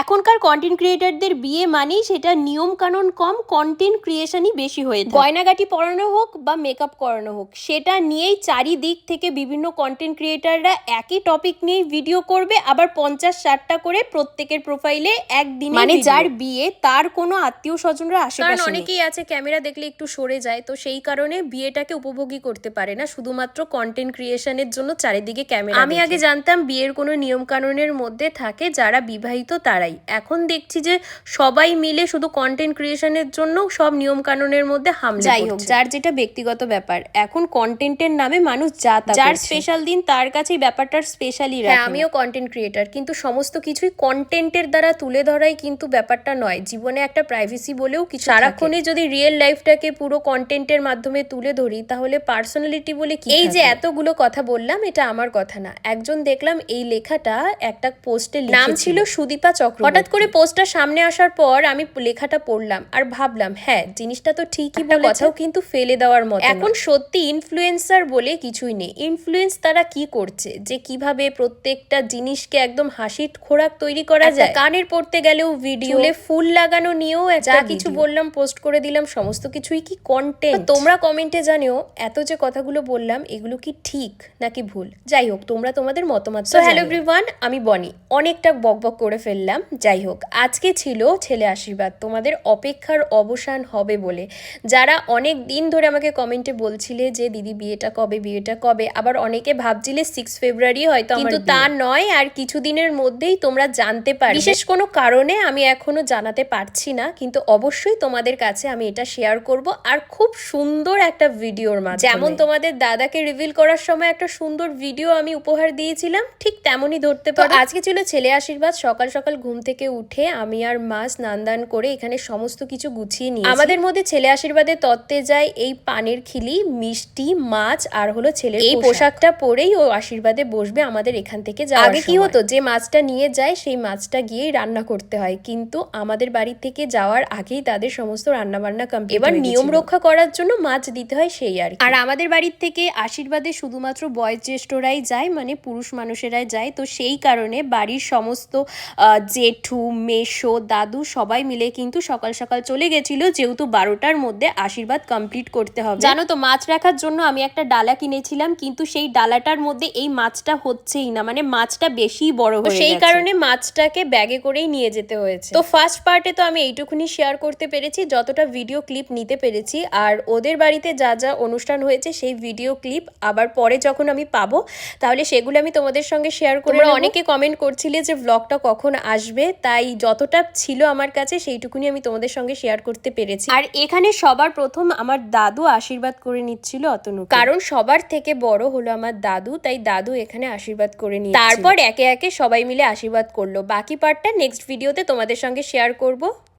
এখনকার কন্টেন্ট ক্রিয়েটারদের বিয়ে মানেই সেটা নিয়ম কানুন কম কন্টেন্ট ক্রিয়েশনই বেশি হয়ে থাকে। গয়নাগাটি পরানো হোক বা মেকআপ করানো হোক সেটা নিয়েই চারিদিক থেকে বিভিন্ন কন্টেন্ট ক্রিয়েটাররা একই টপিক নিয়ে ভিডিও করবে আবার পঞ্চাশ ষাটটা করে প্রত্যেকের প্রোফাইলে একদিন মানে যার বিয়ে তার কোনো আত্মীয় স্বজনরা আশেপাশে। অনেকেই আছে ক্যামেরা দেখলে একটু সরে যায় তো সেই কারণে বিয়েটাকে উপভোগী করতে পারে না শুধুমাত্র কন্টেন্ট ক্রিয়েশনের জন্য চারিদিকে ক্যামেরা আমি আগে জানতাম বিয়ের কোনো নিয়ম কানুনের মধ্যে থাকে যারা বিবাহিত তারাই এখন দেখছি যে সবাই মিলে শুধু কন্টেন্ট ক্রিয়েশনের জন্য সব নিয়ম কানুনের মধ্যে হামলা যাই হোক যার যেটা ব্যক্তিগত ব্যাপার এখন কন্টেন্টের নামে মানুষ যা যার স্পেশাল দিন তার কাছেই ব্যাপারটার স্পেশালি হ্যাঁ আমিও কন্টেন্ট ক্রিয়েটার কিন্তু সমস্ত কিছুই কন্টেন্টের দ্বারা তুলে ধরাই কিন্তু ব্যাপারটা নয়। জীবনে একটা প্রাইভেসি বলেও কিছু সারাক্ষণই যদি রিয়েল লাইফটাকে পুরো কন্টেন্টের মাধ্যমে তুলে ধরি তাহলে পার্সোনালিটি বলে কি এই যে এতগুলো কথা বললাম এটা আমার কথা না। একজন দেখলাম এই লেখাটা একটা পোস্টে নাম ছিল সুদীপা চক্র হঠাৎ করে পোস্টটা সামনে আসার পর আমি লেখাটা পড়লাম আর ভাবলাম হ্যাঁ জিনিসটা তো ঠিকই বলে কথাও কিন্তু ফেলে দেওয়ার মতো এখন সত্যি ইনফ্লুয়েন্সার বলে কিছুই নেই। ইনফ্লুয়েন্স তারা কি করছে? যে কীভাবে প্রত্যেকটা জিনিসকে একদম হাসির খোরাক তৈরি করা যায়? কানের পড়তে গেলেও ভিডিও ফুল লাগানো নিয়েও যা কিছু বললাম পোস্ট করে দিলাম সমস্ত কিছুই কি কন্টেন্ট তোমরা কমেন্টে জানিও এত যে কথাগুলো বললাম এগুলো কি ঠিক নাকি ভুল? যাই হোক তোমরা তোমাদের মতামত হ্যালো এভরিওয়ান আমি বনি। অনেকটা বকবক করে ফেললাম। যাই হোক আজকে ছিল ছেলে আশীর্বাদ তোমাদের অপেক্ষার অবসান হবে বলে। যারা অনেক দিন ধরে আমাকে কমেন্টে বলছিলে যে দিদি বিয়েটা কবে বিয়েটা কবে? আবার অনেকে ভাবছিলে সিক্স ফেব্রুয়ারি হয়তো কিন্তু তা নয় আর কিছুদিনের মধ্যেই তোমরা জানতে পারবে। বিশেষ কোনো কারণে আমি এখনও জানাতে পারছি না কিন্তু অবশ্যই তোমাদের কাছে আমি এটা শেয়ার করব আর খুব সুন্দর একটা ভিডিওর মাধ্যমে। যেমন তোমাদের দাদাকে রিভিল করার সময় একটা সুন্দর ভিডিও আমি উপহার দিয়েছিলাম ঠিক তেমনই ধরতে পারো। আজকে ছিল ছেলে আশীর্বাদ সকাল সকাল ঘুম থেকে উঠে আমি আর মা স্নান দান করে এখানে সমস্ত কিছু গুছিয়ে নিই আমাদের মধ্যে ছেলে আশীর্বাদে তত্ত্বে যায় এই পানের খিলি মিষ্টি মাছ আর হলো ছেলের এই পোশাকটা পরেই ও আশীর্বাদে বসবে আমাদের এখান থেকে যাওয়ার আগে কি হতো যে মাছটা নিয়ে যায় সেই মাছটা গিয়েই রান্না করতে হয়। কিন্তু আমাদের বাড়ি থেকে যাওয়ার আগেই তাদের সমস্ত রান্না বান্না কমপ্লিট এবার নিয়ম রক্ষা করার জন্য মাছ দিতে হয় সেই আর আর আমাদের বাড়ির থেকে আশীর্বাদে শুধুমাত্র বয়োজ্যেষ্ঠরাই যায় মানে পুরুষ মানুষেরাই যায়। তো সেই কারণে বাড়ির সমস্ত জেঠু মেশো দাদু সবাই মিলে কিন্তু সকাল সকাল চলে গেছিল যেহেতু বারোটার মধ্যে আশীর্বাদ কমপ্লিট করতে হবে। জানো তো মাছ রাখার জন্য আমি একটা ডালা কিনেছিলাম কিন্তু সেই ডালাটার মধ্যে এই মাছটা হচ্ছেই না মানে মাছটা বেশি বড় হয়ে সেই কারণে মাছটাকে ব্যাগে করেই নিয়ে যেতে হয়েছে। তো ফার্স্ট পার্টে তো আমি এইটুকুনি শেয়ার করতে পেরেছি যতটা ভিডিও ক্লিপ নিতে পেরেছি আর ওদের বাড়িতে যা যা অনুষ্ঠান হয়েছে সেই ভিডিও ক্লিপ আবার পরে যখন আমি পাবো তাহলে সেগুলো আমি তোমাদের সঙ্গে শেয়ার করে অনেকে কমেন্ট করছিলে যে ব্লগটা কখন আসবে তাই যতটা ছিল আমার কাছে সেইটুকুনি আমি তোমাদের সঙ্গে শেয়ার করতে পেরেছি। আর এখানে সবার প্রথম আমার দাদু আশীর্বাদ করে নিচ্ছিল অতনু কারণ সবার থেকে বড় হলো আমার দাদু তাই দাদু এখানে আশীর্বাদ করে নিয়ে তারপর একে একে সবাই মিলে আশীর্বাদ করল। বাকি পার্টটা নেক্সট ভিডিওতে তোমাদের সঙ্গে শেয়ার করব।